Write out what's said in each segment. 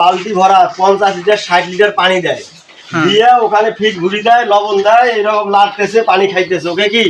বালতি ভরা পঞ্চাশ লিটার ষাট লিটার পানি দেয়। হ্যাঁ। দিয়ে ওখানে ফিট ঘুরি দেয় লবণ দেয় এরকম লাগতেছে পানি খাইতেছে। ওকে কি?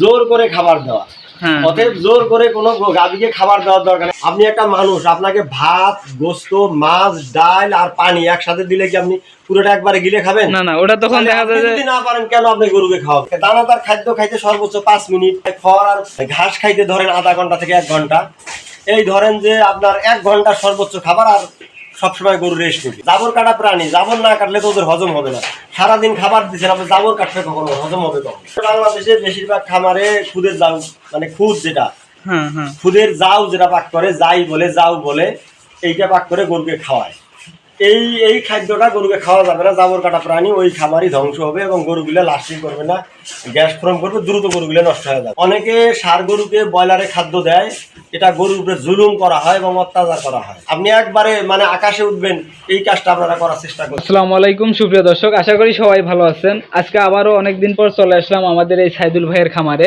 জোর করে খাবার দেওয়া। হ্যাঁ। অতএব জোর করে কোনো গাভীকে খাবার দেওয়ার দরকার নেই। আপনি একটা মানুষ আপনাকে ভাত গোস্ত মাছ ডাল আর পানি একসাথে দিলে কি আপনি পুরোটা একবারে গিলে খাবেন? না না ওটা তখন দেখা যায় যদি না পারেন কেন আপনি গরুকে খাওয়াবেন? দানাদার খাদ্য খাইতে সর্বোচ্চ পাঁচ মিনিট খড় আর ঘাস খাইতে ধরেন আধা ঘণ্টা থেকে এক ঘণ্টা। এই ধরেন যে আপনার এক ঘণ্টা সর্বোচ্চ খাবার আর সবসময় গরু রেস্ট নিবে। জাবর কাটা প্রাণী জাবর না কাটলে তো ওদের হজম হবে না। সারাদিন খাবার দিচ্ছেন আপনি জাবর কাটলে কখনো হজম হবে কখন? বাংলাদেশে বেশিরভাগ খামারে খুদের জাউ মানে খুদ যেটা খুদের জাউ যেটা পাক করে যাই বলে যাও বলে এইটা পাক করে গরুকে খাওয়ায়। এই এই খাদ্যটা গরুকে খাওয়া যাবে না জাবর কাটা প্রাণী ওই খামারই ধ্বংস হবে এবং গরুগুলো লাস্টিং করবে না। গ্যাস ফর্ম করবে, দ্রুত গরুগুলো নষ্ট হয়ে যাবে। অনেকে সার গরুকে ব্রয়লারে খাদ্য দেয় এটা গরুর উপরে জুলুম করা হয় এবং অত্যাচার করা হয়। আপনি একবারে মানে আকাশে উঠবেন, এই কাজটা আপনারা করার চেষ্টা করছেন আসসালামু আলাইকুম, সুপ্রিয় দর্শক, আশা করি সবাই ভালো আছেন। আজকে আবারও অনেকদিন পর চলে আসলাম আমাদের এই সাইদুল ভাইয়ের খামারে।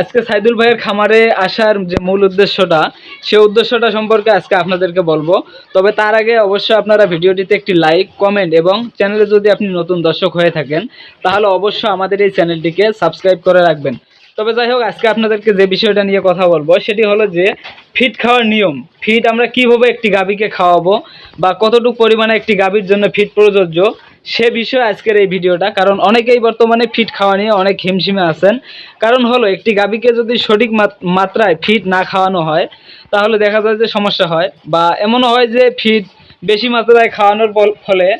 আজকে সাইদুল ভাইয়ের খামারে আসার যে মূল উদ্দেশ্যটা, সে উদ্দেশ্যটা সম্পর্কে আজকে আপনাদেরকে বলব। তবে তার আগে অবশ্যই আপনারা ভিডিওটিতে একটি লাইক, কমেন্ট এবং চ্যানেলে যদি আপনি নতুন দর্শক হয়ে থাকেন, তাহলে অবশ্যই আমাদের এই চ্যানেলটিকে সাবস্ক্রাইব করে রাখবেন। তবে যাই হোক, আজকে আপনাদেরকে যে বিষয়টা নিয়ে কথা বলব, সেটি হলো যে ফিট খাওয়ার নিয়ম। ফিট আমরা কীভাবে একটি গাভীকে খাওয়াবো বা কতটুকু পরিমাণে একটি গাভীর জন্য ফিট প্রযোজ্য, সে বিষয়ে আজকের এই ভিডিওটা। কারণ অনেকেই বর্তমানে ফিট খাওয়া নিয়ে অনেক হিমশিমে আছেন। কারণ হলো, একটি গাভীকে যদি সঠিক মাত- মাত্রায় ফিট না খাওয়ানো হয়, তাহলে দেখা যায় যে সমস্যা হয়। বা এমনও হয় যে ফিট বেশি মাত্রায় খাওয়ানোর ফলে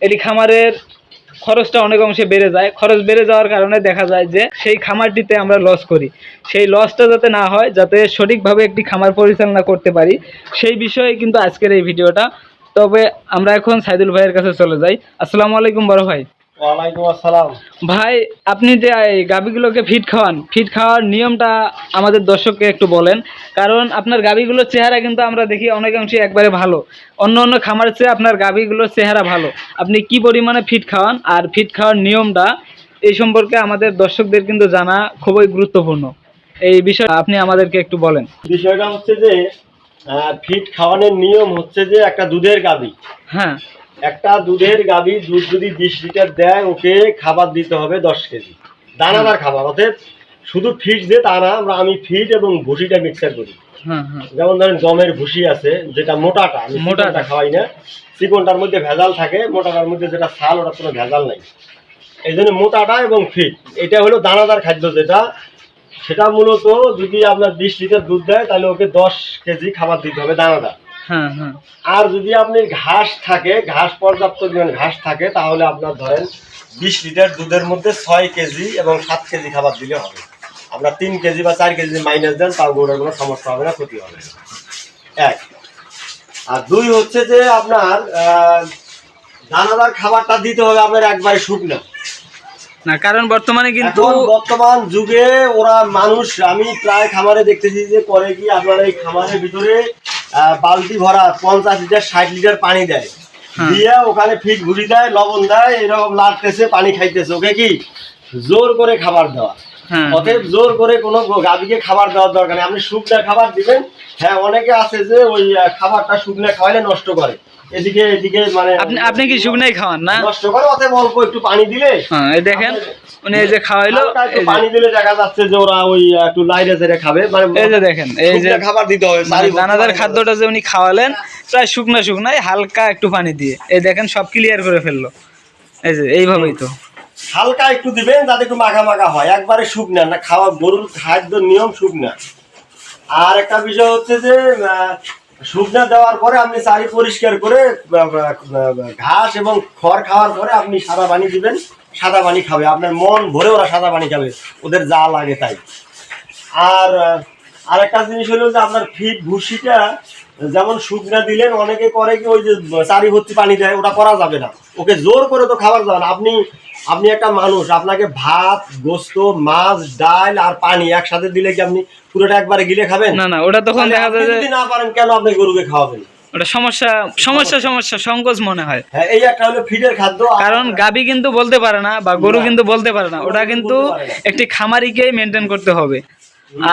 এটি খামারের খরচটা অনেক অংশে বেড়ে যায়। খরচ বেড়ে যাওয়ার কারণে দেখা যায় যে সেই খামারটিতে আমরা লস করি। সেই লসটা যাতে না হয়, যাতে সঠিকভাবে একটি খামার পরিচালনা করতে পারি, সেই বিষয়ে কিন্তু আজকের এই ভিডিওটা। তবে আমরা এখন সাইদুল ভাইয়ের কাছে চলে যাই। আসসালামু আলাইকুম বড় ভাই। ওয়ালাইকুম আসসালাম। ভাই আপনি যে এই গাভীগুলোকে ফিট খাওয়ান ফিট খাওয়ার নিয়মটা আমাদের দর্শককে একটু বলেন। কারণ আপনার গাভীগুলোর চেহারা কিন্তু আমরা দেখি অনেকাংশে একবারে ভালো। অন্য অন্য খামারের চেয়ে আপনার গাভীগুলোর চেহারা ভালো। আপনি কি পরিমাণে ফিট খাওয়ান আর ফিট খাওয়ার নিয়মটা এই সম্পর্কে আমাদের দর্শকদের কিন্তু জানা খুবই গুরুত্বপূর্ণ। এই বিষয়ে আপনি আমাদেরকে একটু বলেন। বিষয়টা হচ্ছে যে ফিট খাওয়ানোর নিয়ম হচ্ছে যে একটা দুধের গাবি হ্যাঁ। একটা দুধের গাবি দুধ যদি বিশ লিটার দেয় ওকে খাবার দিতে হবে দশ কেজি। দানাদার খাবার অর্থাৎ শুধু ফিট যে তা না আমরা আমি ফিট এবং ভুসিটা মিক্সার করি। যেমন ধরেন গমের ভুসি আছে যেটা মোটাটা আমি মোটাটা। খাওয়াই না। চিকনটার মধ্যে ভেজাল থাকে মোটাটার মধ্যে যেটা ছাল ওটা কোনো ভেজাল নাই। এই জন্য মোটাটা এবং ফিট এটা হলো দানাদার খাদ্য যেটা। সেটা মূলত যদি আপনার বিশ লিটার দুধ দেয় তাহলে ওকে দশ কেজি খাবার দিতে হবে দানাদার। আর যদি আপনি ঘাস থাকে ঘাস পর্যাপ্ত পরিমাণ ঘাস থাকে তাহলে আপনার ধরেন বিশ লিটার দুধের মধ্যে ছয় কেজি এবং সাত কেজি খাবার দিলে হবে। আপনার তিন কেজি বা চার কেজি মাইনাস দেন তাও গরুর কোনো সমস্যা হবে না ক্ষতি হবে এক। আর দুই হচ্ছে যে আপনার দানাদার খাবারটা দিতে হবে আপনার একবারে শুকনো। না কারণ বর্তমানে কিন্তু বর্তমান যুগে ওরা মানুষ আমি প্রায় খামারে দেখতেছি যে করে কি আপনার এই খামারের ভিতরে বালতি ভরা পঞ্চাশ লিটার ষাট লিটার পানি দেয়। হ্যাঁ। দিয়ে ওখানে ফিট ঘুরি দেয় লবণ দেয় এরকম লাগতেছে পানি খাইতেছে। ওকে কি? জোর করে খাবার দেওয়া। হ্যাঁ। অতএব জোর করে কোনো গাভীকে খাবার দেওয়ার দরকার নেই। আপনি শুকনা খাবার দিবেন। হ্যাঁ অনেকে আছে যে ওই খাবারটা শুকনা খাওয়াইলে নষ্ট করে। এদিকে এদিকে মানে আপনি আপনি কি শুকনাই খাওয়ান না? নষ্ট করে অতএব অল্প একটু পানি দিলে হ্যাঁ এই দেখেন উনি এই যে খাওয়াইলো পানি দিলে দেখা যাচ্ছে যে ওরা ওই একটু লাইরে খাবে। মানে এই যে দেখেন এই যে খাবার দিতে হবে মানে দানাদার খাদ্যটা যে উনি খাওয়ালেন প্রায় শুকনো শুকনাই হালকা একটু পানি দিয়ে। এই দেখেন সব ক্লিয়ার করে ফেলল। এই যে এইভাবেই তো। হালকা একটু দিবেন যাতে একটু মাখা মাখা হয়। একবারে শুকনা না খাওয়া গরুর খাদ্য নিয়ম শুকনা। আর একটা বিষয় হচ্ছে যে শুকনা দেওয়ার পরে আপনি চারি পরিষ্কার করে ঘাস এবং খড় খাওয়ার পরে আপনি সাদা পানি দিবেন। সাদা পানি খাবে। আপনার মন ভরে ওরা সাদা পানি খাবে। ওদের যা লাগে তাই। আর আহ, আরেকটা জিনিস হলো যে আপনার ফিট ভুসিটা যেমন শুকনা দিলেন অনেকে করে কি ওই যে চারি ভর্তি পানি দেয় ওটা করা যাবে না। ওকে জোর করে তো খাবার যাবে না। আপনি আপনি একটা মানুষ আপনাকে ভাত গোস্ত মাছ ডাল আর পানি একসাথে দিলে কি আপনি পুরোটা একবারে গিলে খাবেন? না না ওটা তখন দেখা যায় যদি না পারেন কেন আপনি গরুকে খাওয়াবেন? ওটা সমস্যা সমস্যা সমস্যা সংকোচ মনে হয়। হ্যাঁ এই একটা হলো ফিডের খাদ্য। আর- কারণ গাবি কিন্তু বলতে পারে না বা গরু কিন্তু বলতে পারে না। ওটা কিন্তু। একটি খামারিকেই মেনটেন করতে হবে।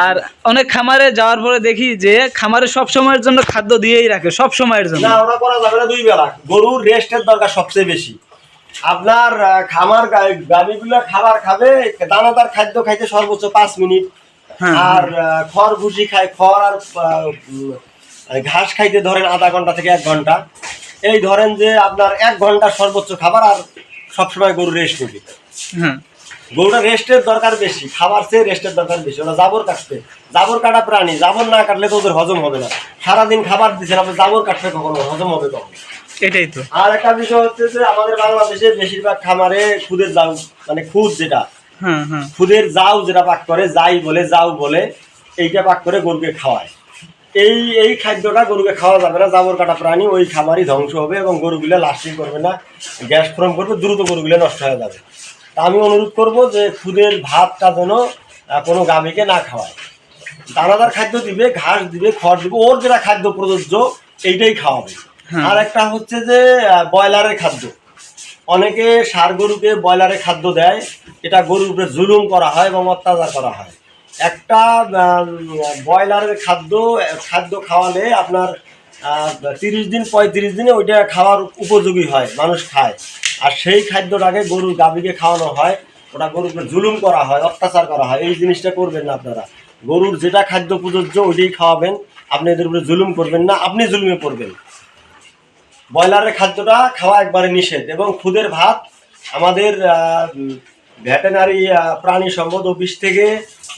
আর অনেক খামারে যাওয়ার পরে দেখি যে খামারে সব সময়ের জন্য খাদ্য দিয়েই রাখে সব সময়ের জন্য। না ওটা করা যাবে না দুই বেলা। গরুর রেস্টের দরকার সবচেয়ে বেশি। আপনার খামার গাড়িগুলো খাবার খাবে দানাদার খাদ্য খাইতে সর্বোচ্চ পাঁচ মিনিট। হ্যাঁ, আর খড় ভুসি খায় খড় আর ঘাস খাইতে ধরেন আধা ঘণ্টা থেকে এক ঘণ্টা। এই ধরেন যে আপনার এক ঘণ্টা সর্বোচ্চ খাবার আর সবসময় গরু রেস্ট নেবে। হ্যাঁ। গরুটা রেস্টের দরকার বেশি খাবার চেয়ে রেস্টের দরকার বেশি ওরা জাবর কাটবে। জাবর কাটা প্রাণী জাবর না কাটলে তো ওদের হজম হবে না। সারাদিন খাবার দিচ্ছেন আপনি জাবর কাটলে কখনো হজম হবে কখন এটাই তো। আর একটা বিষয় হচ্ছে যে আমাদের বাংলাদেশে বেশিরভাগ খামারে খুদের জাউ মানে খুদ যেটা খুদের জাউ যেটা পাক করে যাই বলে যাও বলে এইটা পাক করে গরুকে খাওয়ায়। এই এই খাদ্যটা গরুকে খাওয়া যাবে না জাবর কাটা প্রাণী ওই খামারই ধ্বংস হবে এবং গরুগুলো লাস্টিং করবে না গ্যাস ফর্ম করবে দ্রুত গরুগুলো নষ্ট হয়ে যাবে। তা আমি অনুরোধ করব যে খুদের ভাতটা যেন কোনো গাভীকে না খাওয়ায়। দানাদার খাদ্য দিবে ঘাস দিবে খড় দিবে ওর যেটা খাদ্য প্রযোজ্য এইটাই খাওয়াবে। আর একটা হচ্ছে যে ব্রয়লারের খাদ্য। অনেকে সার গরুকে ব্রয়লারের খাদ্য দেয় এটা গরুর উপরে জুলুম করা হয় এবং অত্যাচার করা হয়। একটা ব্রয়লারের খাদ্য খাদ্য খাওয়ালে আপনার তিরিশ দিন পঁয়ত্রিশ দিনে ওইটা খাওয়ার উপযোগী হয় মানুষ খায়। আর সেই খাদ্যটাকে গরুর গাভীকে খাওয়ানো হয়, ওটা গরুর জুলুম করা হয়, অত্যাচার করা হয়। এই জিনিসটা করবেন না আপনারা। গরুর যেটা খাদ্য প্রযোজ্য, ওইটাই খাওয়াবেন। আপনি এদের উপরে জুলুম করবেন না, আপনি জুলুমে পড়বেন। ব্রয়লারের খাদ্যটা খাওয়া একবারে নিষেধ এবং খুদের ভাত আমাদের ভেটেনারি প্রাণী সম্পদ অফিস থেকে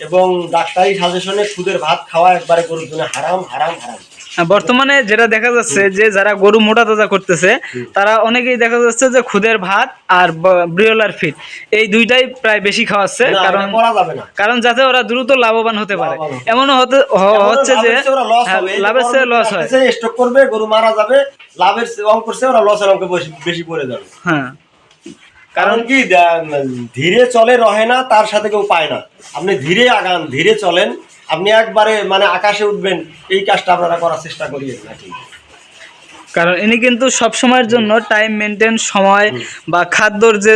এবং ডাক্তারি সাজেশনে খুদের ভাত খাওয়া একবারে গরুর জন্য হারাম হারাম হারাম। বর্তমানে যেটা দেখা যাচ্ছে যে যারা গরু মোটা তাজা করতেছে তারা অনেকেই দেখা যাচ্ছে যে খুদের ভাত আর ব্রিয়লার ফিট এই দুইটাই প্রায় বেশি খাওয়াচ্ছে কারণ কারণ যাতে ওরা দ্রুত লাভবান হতে পারে। এমনও হতে হ- হচ্ছে যে হ্যাঁ, লাভের চেয়ে লস হয়। স্টক করবে গরু মারা যাবে লাভের চেয়ে করছে ওরা লসের অঙ্কে বেশি- বেশি পড়ে যাবে। হ্যাঁ। কারণ কি ধীরে চলে রহে না তার সাথে কেউ পায় না। আপনি ধীরে আগান ধীরে চলেন আপনি একবারে মানে আকাশে উঠবেন এই কাজটা আপনারা করার চেষ্টা করিয়েন না ঠিক। কারণ ইনি কিন্তু সব সময়ের জন্য টাইম মেনটেন সময় বা খাদ্যর যে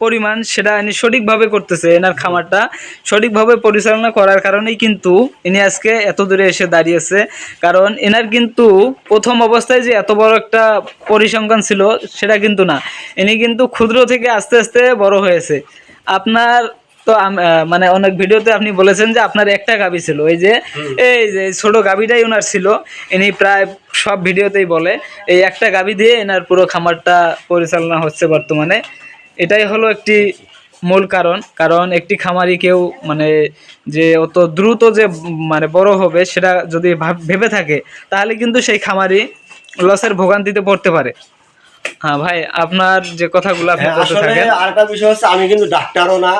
পরিমাণ সেটা ইনি সঠিকভাবে করতেছে এনার খামারটা। সঠিকভাবে পরিচালনা করার কারণেই কিন্তু ইনি আজকে এত দূরে এসে দাঁড়িয়েছে। কারণ এনার কিন্তু প্রথম অবস্থায় যে এত বড় একটা পরিসংখ্যান ছিল সেটা কিন্তু না। ইনি কিন্তু ক্ষুদ্র থেকে আস্তে আস্তে বড় হয়েছে। আপনার তো মানে অনেক ভিডিওতে আপনি বলেছেন যে আপনার একটা গাবি ছিল এই যে এই যে ছোট গাবিটাই ওনার ছিল ইনি প্রায় সব ভিডিওতেই বলে এই একটা গাবি দিয়ে এনার পুরো খামারটা পরিচালনা হচ্ছে বর্তমানে। এটাই হলো একটি মূল কারণ কারণ একটি খামারি কেউ মানে যে অত দ্রুত যে মানে বড় হবে সেটা যদি ভাব- ভেবে থাকে তাহলে কিন্তু সেই খামারি লসের ভোগান্তিতে পড়তে পারে। হ্যাঁ ভাই আপনার যে কথাগুলো আপনি হ্যাঁ, বলতে থাকেন। আরেকটা বিষয় হচ্ছে আমি কিন্তু ডাক্তারও না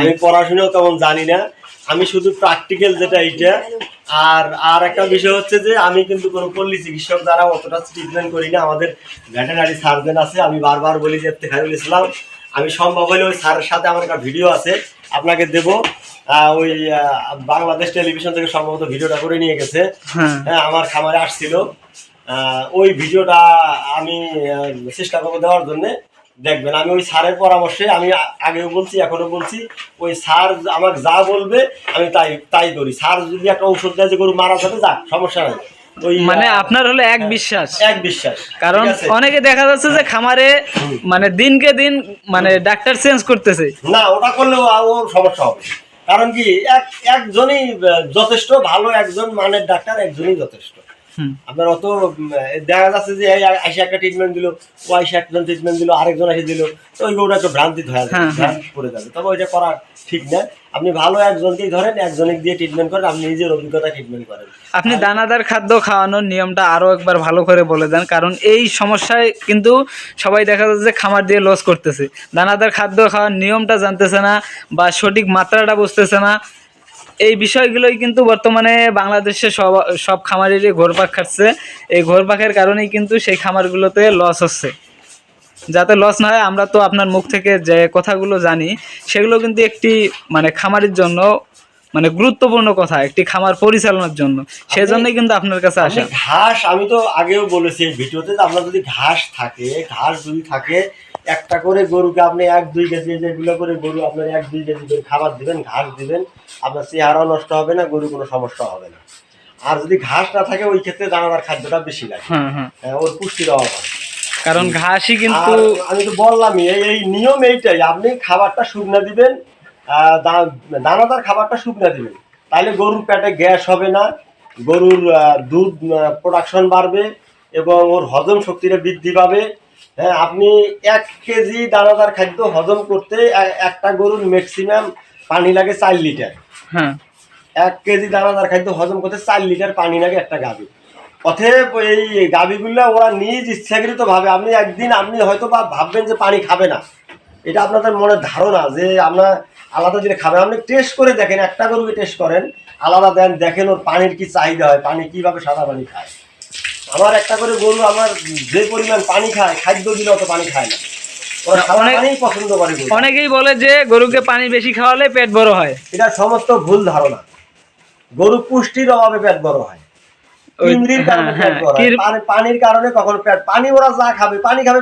আমি পড়াশোনাও তেমন জানি না। আমি শুধু প্র্যাকটিক্যাল যেটা এইটা। আর আর একটা বিষয় হচ্ছে যে আমি কিন্তু কোনো পল্লী চিকিৎসক দ্বারা অতটা ট্রিটমেন্ট করি না। আমাদের ভেটেনারি সার্জন আছে আমি বারবার বলি যে ইফতেখারুল ইসলাম আমি সম্ভব হলে ওই স্যারের সাথে আমার একটা ভিডিও আছে আপনাকে দেবো। ওই বাংলাদেশ টেলিভিশন থেকে সম্ভবত ভিডিওটা করে নিয়ে গেছে। হ্যাঁ। হ্যাঁ আমার খামারে আসছিল। ওই ভিডিওটা আমি চেষ্টা করব দেওয়ার জন্য। দেখবেন আমি ওই স্যারের পরামর্শে আমি আগেও বলছি এখনও বলছি ওই স্যার আমাকে যা বলবে আমি তাই তাই করি। স্যার যদি একটা ঔষধ দেয় যে গরু মারা যাবে যাক সমস্যা নাই। মানে আপনার হলো এক বিশ্বাস। এক বিশ্বাস কারণ অনেকে দেখা যাচ্ছে যে খামারে মানে দিনকে দিন মানে ডাক্তার চেঞ্জ করতেছে। না ওটা করলেও ওর সমস্যা হবে। কারণ কি এক একজনই যথেষ্ট ভালো একজন মানের ডাক্তার একজনই যথেষ্ট। আপনার অত দেখা যাচ্ছে যে আইসা একটা ট্রিটমেন্ট দিল ও আইসা একজন ট্রিটমেন্ট দিল আরেকজন এসে দিল তো ওই গরুটা একটু ভ্রান্তি হয়ে যাবে হ্যাঁ, হ্যাঁ। পড়ে যাবে। তবে ওইটা করা ঠিক না। আপনি ভালো একজনকেই ধরেন একজনকে দিয়ে ট্রিটমেন্ট করেন আপনি নিজের অভিজ্ঞতা ট্রিটমেন্ট করেন। আপনি দানাদার খাদ্য খাওয়ানোর নিয়মটা আরও একবার ভালো করে বলে দেন কারণ এই সমস্যায় কিন্তু সবাই দেখা যাচ্ছে যে খামার দিয়ে লস করতেছে। দানাদার খাদ্য খাওয়ার নিয়মটা জানতেছে না বা সঠিক মাত্রাটা বুঝতেছে না। এই বিষয়গুলোই কিন্তু বর্তমানে বাংলাদেশে সব সব খামারেরই ঘোরপাক খাচ্ছে। এই ঘোরপাকের কারণেই কিন্তু সেই খামারগুলোতে লস হচ্ছে। যাতে লস না হয় আমরা তো আপনার মুখ থেকে যে কথাগুলো জানি সেগুলো কিন্তু একটি মানে খামারের জন্য মানে গুরুত্বপূর্ণ কথা একটি খামার পরিচালনার জন্য। সেজন্যই কিন্তু আপনার কাছে আসে। ঘাস আমি তো আগেও বলেছি ভিডিওতে আপনার যদি ঘাস থাকে ঘাস যদি থাকে একটা করে গরুকে আপনি এক দুই কেজি যেগুলো করে গরু আপনার এক দুই কেজি করে খাবার দিবেন ঘাস দিবেন আপনার চেহারাও নষ্ট হবে না গরু কোনো সমস্যা হবে না। আর যদি ঘাস না থাকে ওই ক্ষেত্রে দানাদার খাদ্যটা বেশি লাগে। হ্যাঁ হ্যাঁ। হ্যাঁ, ওর পুষ্টির অভাব হয় কারণ ঘাসই কিন্তু আমি তো বললামই এই এই নিয়ম এইটাই আপনি খাবারটা শুকনা দিবেন দানাদার খাবারটা শুকনা দিবেন। তাহলে গরুর পেটে গ্যাস হবে না গরুর দুধ প্রোডাকশন বাড়বে এবং ওর হজম শক্তিটা বৃদ্ধি পাবে। হ্যাঁ আপনি এক কেজি দানাদার খাদ্য হজম করতে একটা গরুর ম্যাক্সিমাম পানি লাগে চার লিটার। হ্যাঁ। এক কেজি দানাদার খাদ্য হজম করতে চার লিটার পানি লাগে একটা গাভী অতএব এই গাভীগুলো ওরা নিজ ইচ্ছাকৃত ভাবে আপনি একদিন আপনি হয়তো বা ভাববেন যে পানি খাবে না। এটা আপনাদের মনের ধারণা যে আমরা আলাদা দিলে খাবে। আপনি টেস্ট করে দেখেন একটা গরুকে টেস্ট করেন আলাদা দেন দেখেন ওর পানির কি চাহিদা হয় পানি কীভাবে সাদা পানি খায়। আমার একটা করে গরু আমার যে পরিমাণ পানি খায় খাদ্য দিলে অত পানি খায় না পছন্দ করে অনেকেই বলে যে গরুকে পানি বেশি খাওয়ালে পেট বড় হয় এটা সমস্ত ভুল ধারণা গরু পুষ্টির অভাবে পেট বড় হয় হ্যাঁ, হয়। পানির কারণে কখনো পেট পানি ওরা যা খাবে পানি খাবে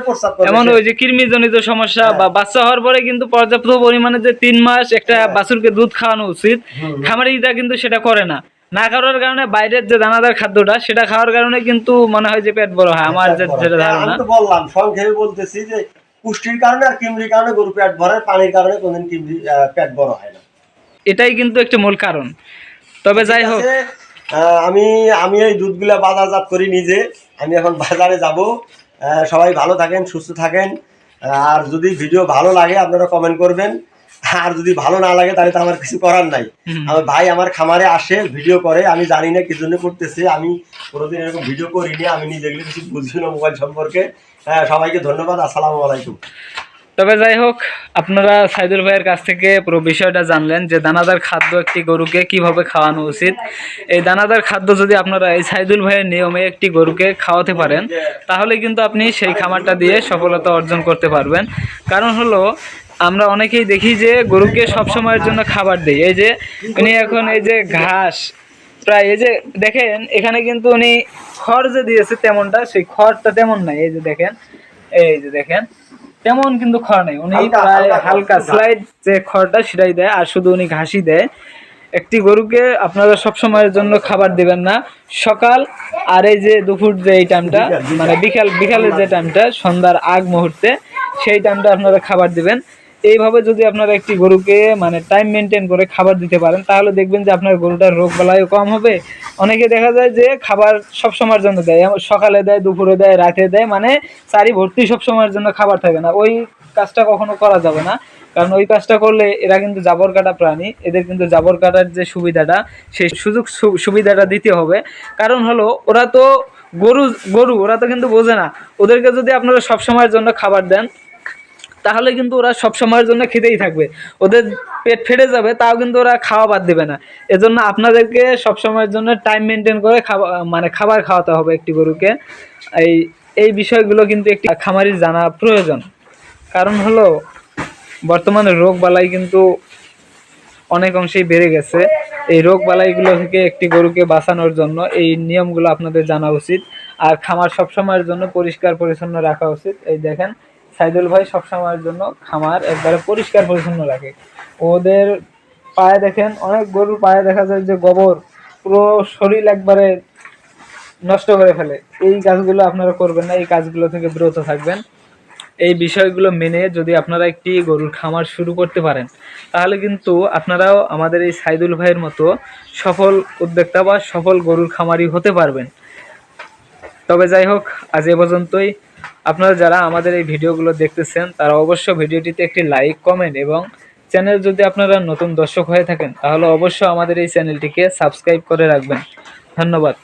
এমন ওই যে কৃমিজনিত সমস্যা হ্যাঁ। বা বাচ্চা হওয়ার পরে কিন্তু পর্যাপ্ত পরিমাণে যে তিন মাস একটা। বাছুরকে দুধ খাওয়ানো উচিত হুম। খামারিটা কিন্তু সেটা করে না না খাওয়ার কারণে বাইরের যে দানাদার খাদ্যটা সেটা খাওয়ার কারণে কিন্তু মনে হয় যে পেট বড় হয় আমার যে- যেটা হ্যাঁ, ধারণা আমি তো বললাম সংক্ষেপে বলতেছি যে পুষ্টির কারণে আর কিমরির কারণে গরু পেট ভরে পানির কারণে কোনদিন কিমরি পেট বড় হয় না। এটাই কিন্তু একটা মূল কারণ। তবে যাই হোক। আমি আমি এই দুধগুলা বাজারজাত করি নিজে আমি এখন বাজারে যাব। সবাই ভালো থাকেন সুস্থ থাকেন। আর যদি ভিডিও ভালো লাগে আপনারা কমেন্ট করবেন। আর যদি ভালো না লাগে তাহলে তো আমার কিছু করার নাই। আমার ভাই আমার খামারে আসে ভিডিও করে। আমি জানি না কি জন্য করতেছে। আমি কোনোদিন এরকম ভিডিও করিনি। আমি নিজে এগুলো কিছু বুঝি না মোবাইল সম্পর্কে। হ্যাঁ সবাইকে ধন্যবাদ। আসসালামু আলাইকুম। তবে যাই হোক আপনারা সাইদুল ভাইয়ের কাছ থেকে পুরো বিষয়টা জানলেন যে দানাদার খাদ্য একটি গরুকে কীভাবে খাওয়ানো উচিত। এই দানাদার খাদ্য যদি আপনারা এই সাইদুল ভাইয়ের নিয়মে একটি গরুকে খাওয়াতে পারেন তাহলে কিন্তু আপনি সেই খামারটা দিয়ে সফলতা অর্জন করতে পারবেন। কারণ হলো আমরা অনেকেই দেখি যে গরুকে সব সময়ের জন্য খাবার দেই। এই যে উনি এখন এই যে ঘাস প্রায় এই যে দেখেন এখানে কিন্তু উনি খড় যে দিয়েছে তেমনটা সেই খড়টা তেমন নাই। এই যে দেখেন এই যে দেখেন তেমন কিন্তু খড় নেই। উনি প্রায় হালকা স্লাইড যে খড়টা সেটাই দেয় আর শুধু উনি ঘাসই দেয়। একটি গরুকে আপনারা সব সময়ের জন্য খাবার দিবেন না। সকাল আর এই যে দুপুর যে এই টাইমটা। মানে বিকাল বিকালের যে টাইমটা সন্ধ্যার আগ মুহূর্তে সেই টাইমটা আপনারা খাবার দিবেন। এইভাবে যদি আপনারা একটি গরুকে মানে টাইম মেনটেন করে খাবার দিতে পারেন, তাহলে দেখবেন যে আপনার গরুটার রোগ বালাইও কম হবে। অনেকে দেখা যায় যে খাবার সব সময়ের জন্য দেয় সকালে দেয়, দুপুরে দেয়, রাতে দেয় মানে চারি ভর্তি সব সময়ের জন্য খাবার থাকে না। ওই কাজটা কখনো করা যাবে না। কারণ ওই কাজটা করলে এরা কিন্তু জাবর কাটা প্রাণী, এদের কিন্তু জাবর কাটার যে সুবিধাটা, সেই সুযোগ সুবিধাটা দিতে হবে। কারণ হলো, ওরা তো গরু গরু, ওরা তো কিন্তু বোঝে না। ওদেরকে যদি আপনারা সব সময়ের জন্য খাবার দেন তাহলে কিন্তু ওরা সব সময়ের জন্য খেতেই থাকবে। ওদের পেট ফেটে যাবে, তাও কিন্তু ওরা খাওয়া বাদ দেবে না। এজন্য আপনাদেরকে সব সময়ের জন্য টাইম মেনটেন করে খাবার মানে খাবার খাওয়াতে হবে একটি গরুকে। এই এই বিষয়গুলো কিন্তু একটি খামারির জানা প্রয়োজন। কারণ হলো, বর্তমানে রোগ বালাই কিন্তু অনেক অংশেই বেড়ে গেছে। এই রোগ বালাইগুলো থেকে একটি গরুকে বাঁচানোর জন্য এই নিয়মগুলো আপনাদের জানা উচিত। আর খামার সবসময়ের জন্য পরিষ্কার পরিচ্ছন্ন রাখা উচিত। এই দেখেন সাইদুল ভাই সবসময়ের জন্য খামার একবারে পরিষ্কার পরিচ্ছন্ন রাখে। ওদের পায়ে দেখেন, অনেক গরুর পায়ে দেখা যায় যে গোবর পুরো শরীর একবারে নষ্ট করে ফেলে। এই কাজগুলো আপনারা করবেন না, এই কাজগুলো থেকে বিরত থাকবেন। এই বিষয়গুলো মেনে যদি আপনারা একটি গরুর খামার শুরু করতে পারেন, তাহলে কিন্তু আপনারাও আমাদের এই সাইদুল ভাইয়ের মতো সফল উদ্যোক্তা বা সফল গরুর খামারি হতে পারবেন। তবে যাই হোক, আজ এ পর্যন্তই। আপনারা যারা আমাদের এই ভিডিওগুলো দেখতেছেন, তারা অবশ্য ভিডিওটিতে একটি লাইক কমেন্ট এবং চ্যানেল যদি আপনারা নতুন দর্শক হয়ে থাকেন, তাহলে অবশ্যই আমাদের এই চ্যানেলটিকে সাবস্ক্রাইব করে রাখবেন। ধন্যবাদ।